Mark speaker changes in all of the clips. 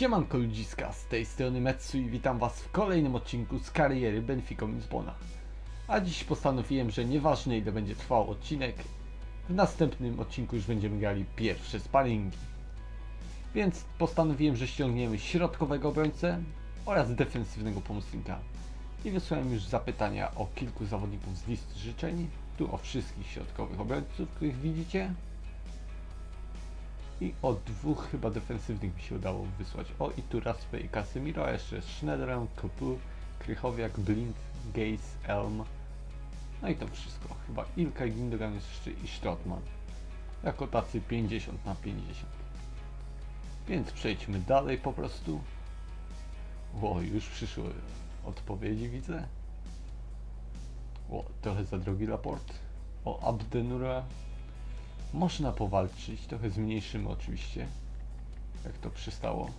Speaker 1: Siemanko ludziska, z tej strony Metsu i witam was w kolejnym odcinku z kariery Benfica Lizbona. A dziś postanowiłem, że nieważne ile będzie trwał odcinek, w następnym odcinku już będziemy grali pierwsze sparingi. Więc postanowiłem, że ściągniemy środkowego obrońcę oraz defensywnego pomocnika. I wysłałem już zapytania o kilku zawodników z listy życzeń, tu o wszystkich środkowych obrońców, których widzicie, i od dwóch chyba defensywnych mi się udało wysłać. O i tu Raspe i Casemiro, a jeszcze Schneiderem, Kopu, Krychowiak, Blind, Gaze, Elm. No i to wszystko. Chyba Ilka i Gindogan jest jeszcze i Strottman. Jako tacy 50 na 50. Więc przejdźmy dalej po prostu. O, już przyszły odpowiedzi widzę. O, trochę za drogi raport. O, Abdenura można powalczyć, trochę zmniejszymy oczywiście, jak to przystało.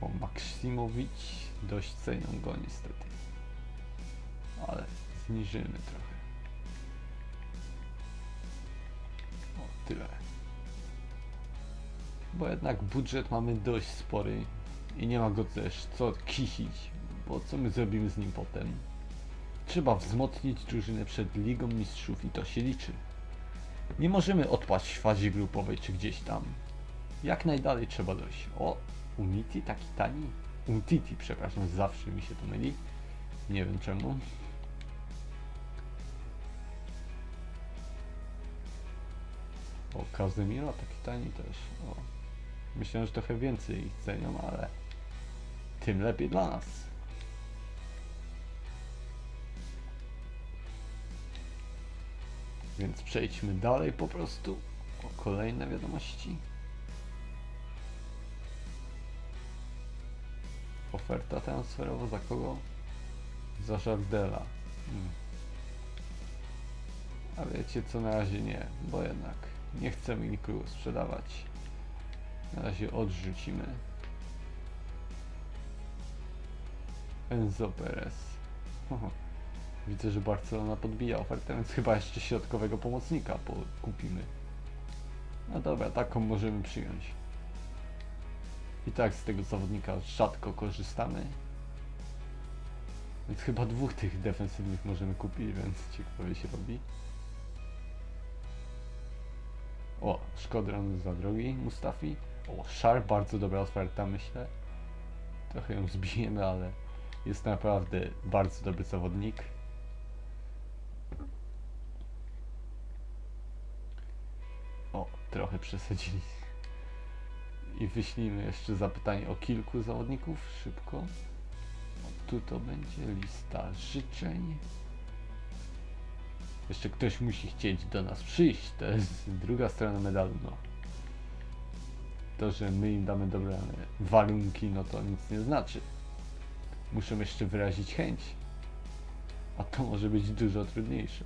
Speaker 1: O, Maksimowicz, dość cenią go niestety. Ale zniżymy trochę. O, tyle. Bo jednak budżet mamy dość spory i nie ma go też co kisić, bo co my zrobimy z nim potem? Trzeba wzmocnić drużynę przed Ligą Mistrzów i to się liczy. Nie możemy odpaść w fazie grupowej czy gdzieś tam. Jak najdalej trzeba dojść. O, Umiti taki tani? Umtiti, przepraszam, zawsze mi się to myli. Nie wiem czemu. O, Kazemiro taki tani też. O. Myślę, że trochę więcej ich cenią, ale tym lepiej dla nas. Więc przejdźmy dalej po prostu. O kolejne wiadomości. Oferta transferowa za kogo? Za Żardela. Hmm. A wiecie co, na razie nie, bo jednak nie chcemy nikogo sprzedawać. Na razie odrzucimy. Enzo Perez. Widzę, że Barcelona podbija ofertę, więc chyba jeszcze środkowego pomocnika po kupimy. No dobra, taką możemy przyjąć. I tak z tego zawodnika rzadko korzystamy. Więc chyba dwóch tych defensywnych możemy kupić, więc ciekawie się robi. O, Szkodran za drogi, Mustafi. O, Szar, bardzo dobra oferta, myślę. Trochę ją zbijemy, ale jest naprawdę bardzo dobry zawodnik. Trochę przesadzili. I wyślijmy jeszcze zapytanie o kilku zawodników szybko. Tu to będzie lista życzeń. Jeszcze ktoś musi chcieć do nas przyjść. To jest druga strona medalu. No. To, że my im damy dobre warunki, no to nic nie znaczy. Muszę jeszcze wyrazić chęć. A to może być dużo trudniejsze.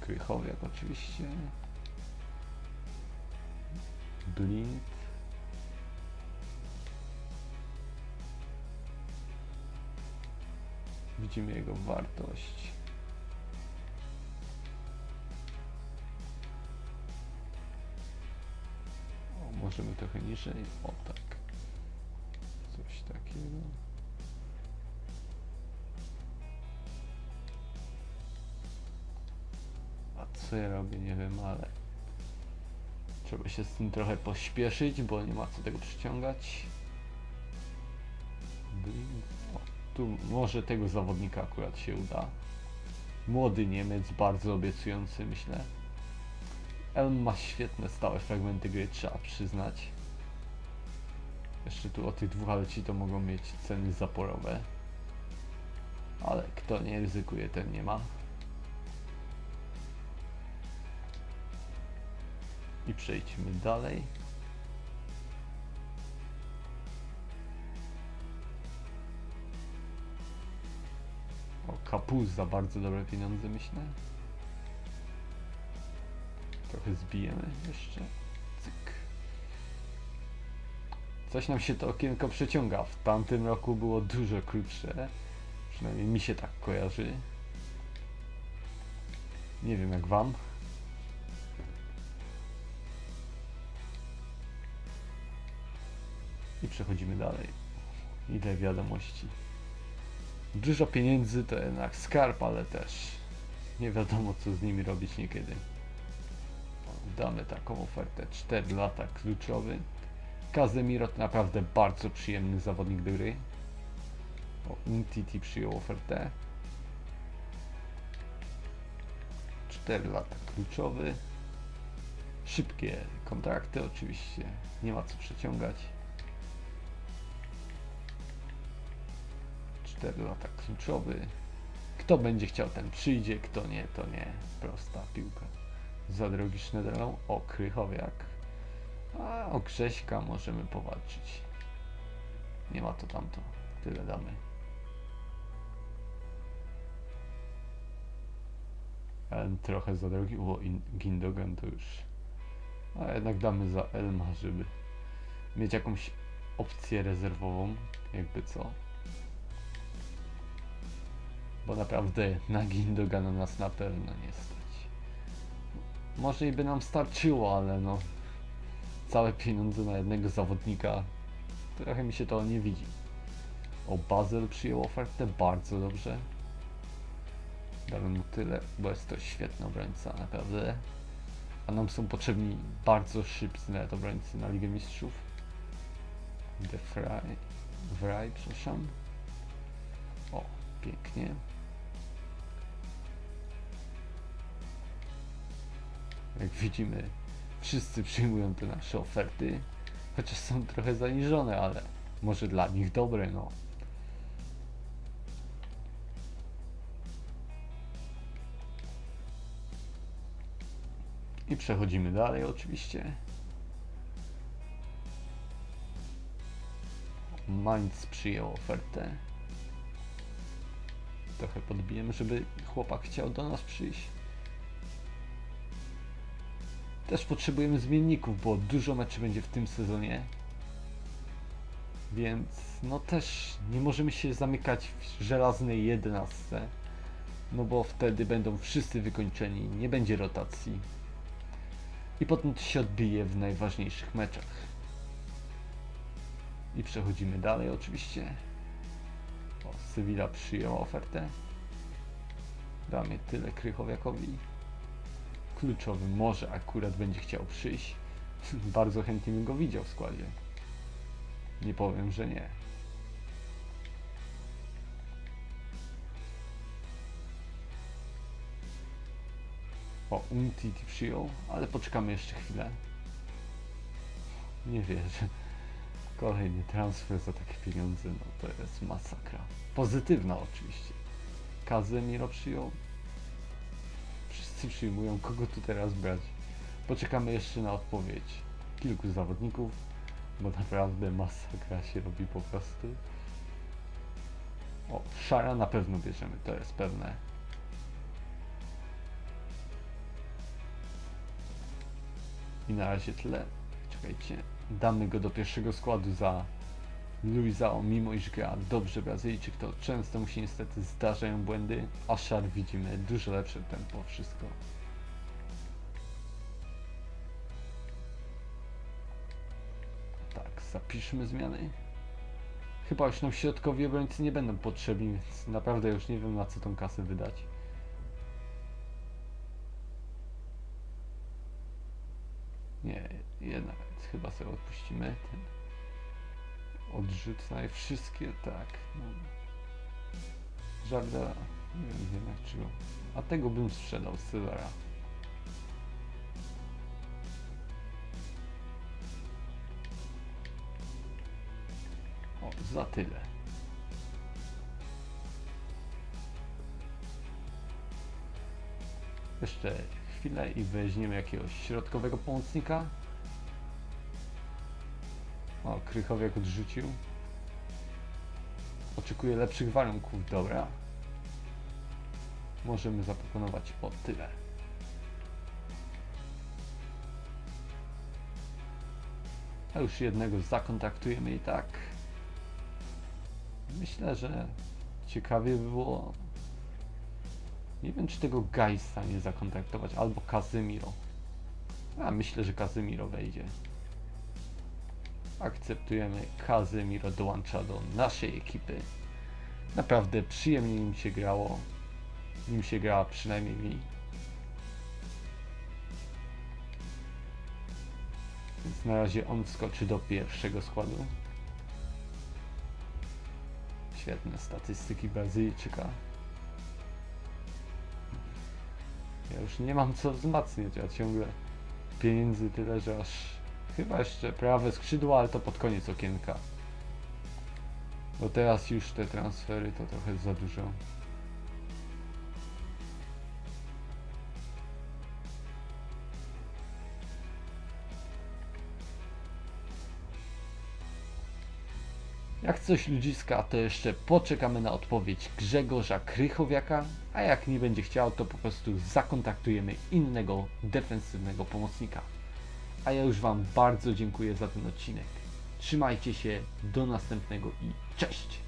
Speaker 1: Krychowiak oczywiście. Blind. Widzimy jego wartość. O, możemy trochę niżej. O tak. Coś takiego. A co ja robię, nie wiem, ale trzeba się z tym trochę pośpieszyć, bo nie ma co tego przyciągać. O, tu może tego zawodnika akurat się uda. Młody Niemiec, bardzo obiecujący, myślę. Elm ma świetne stałe fragmenty gry, trzeba przyznać. Jeszcze tu o tych dwóch, ale ci to mogą mieć ceny zaporowe. Ale kto nie ryzykuje, ten nie ma. I przejdźmy dalej. O, kapuz za bardzo dobre pieniądze, myślę. Trochę zbijemy jeszcze. Cyk. Coś nam się to okienko przeciąga. W tamtym roku było dużo krótsze. Przynajmniej mi się tak kojarzy. Nie wiem jak wam. I przechodzimy dalej. Ile wiadomości. Dużo pieniędzy to jednak skarb, ale też nie wiadomo co z nimi robić niekiedy. Damy taką ofertę. 4 lata kluczowy. Kazemiro to naprawdę bardzo przyjemny zawodnik do gry. O, Untiti przyjął ofertę. 4 lata kluczowy. Szybkie kontrakty oczywiście. Nie ma co przeciągać. 4 lata kluczowy. Kto będzie chciał, ten przyjdzie, kto nie, to nie. Prosta piłka. Za drogi Schneiderlą. O, Krychowiak. A o Grześka możemy powalczyć. Nie ma to tamto. Tyle damy. Elm trochę za drogi. O, in- Gindogan to już. A jednak damy za Elma, żeby mieć jakąś opcję rezerwową. Jakby co. Bo naprawdę na Gindogana nas na pewno nie stać. Może i by nam starczyło, ale no całe pieniądze na jednego zawodnika trochę mi się to nie widzi. O, Bazel przyjął ofertę, bardzo dobrze. Damy mu tyle, bo jest to świetny obrońca, naprawdę. A nam są potrzebni bardzo szybcy nawet obrońcy na Ligę Mistrzów. De Vrij, Vrij, przepraszam. O, pięknie. Jak widzimy, wszyscy przyjmują te nasze oferty, chociaż są trochę zaniżone, ale może dla nich dobre, no. I przechodzimy dalej oczywiście. Mainz przyjął ofertę. Trochę podbijemy, żeby chłopak chciał do nas przyjść. Też potrzebujemy zmienników, bo dużo meczy będzie w tym sezonie. Więc no też nie możemy się zamykać w żelaznej jedenastce. No bo wtedy będą wszyscy wykończeni, nie będzie rotacji. I potem to się odbije w najważniejszych meczach. I przechodzimy dalej oczywiście. O, Sevilla przyjęła ofertę. Damy tyle Krychowiakowi kluczowy może akurat będzie chciał przyjść. Bardzo chętnie bym go widział w składzie. Nie powiem, że nie. O, Umtiti przyjął, ale poczekamy jeszcze chwilę. Nie wierzę. Kolejny transfer za takie pieniądze, no to jest masakra. Pozytywna oczywiście. Kazemiro przyjął, Wszyscy przyjmują, kogo tu teraz brać. Poczekamy jeszcze na odpowiedź kilku zawodników, bo naprawdę masakra się robi po prostu. O, Szara na pewno bierzemy, to jest pewne. I na razie tyle. Czekajcie, damy go do pierwszego składu za Luizao, mimo iż gra dobrze Brazylijczyk, to często mu się niestety zdarzają błędy, a Szar widzimy dużo lepsze tempo, wszystko. Tak, zapiszmy zmiany. Chyba już nam środkowi obrońcy nie będą potrzebni, więc naprawdę już nie wiem na co tą kasę wydać. Nie, jednak chyba sobie odpuścimy ten odrzucaj wszystkie, tak. No. Nie wiem jednak czego. A tego bym sprzedał Silvera. O, za tyle. Jeszcze chwilę i weźmiemy jakiegoś środkowego pomocnika. O, Krychowiak odrzucił. Oczekuję lepszych warunków, dobra. Możemy zaproponować o tyle. A już jednego zakontaktujemy i tak. Myślę, że ciekawie by było. Nie wiem, czy tego Geista nie zakontaktować, albo Kazymiro. A myślę, że Kazymiro wejdzie. Akceptujemy. Kazemiro dołącza do naszej ekipy. Naprawdę przyjemnie nim się grało. Nim się grała przynajmniej mi. Więc na razie on wskoczy do pierwszego składu. Świetne statystyki Brazylijczyka. Ja już nie mam co wzmacniać, ja ciągle pieniędzy tyle, że aż chyba jeszcze prawe skrzydło, ale to pod koniec okienka. Bo teraz już te transfery to trochę za dużo. Jak coś ludziska, to jeszcze poczekamy na odpowiedź Grzegorza Krychowiaka, a jak nie będzie chciał, to po prostu zakontaktujemy innego defensywnego pomocnika. A ja już Wam bardzo dziękuję za ten odcinek. Trzymajcie się, do następnego i cześć!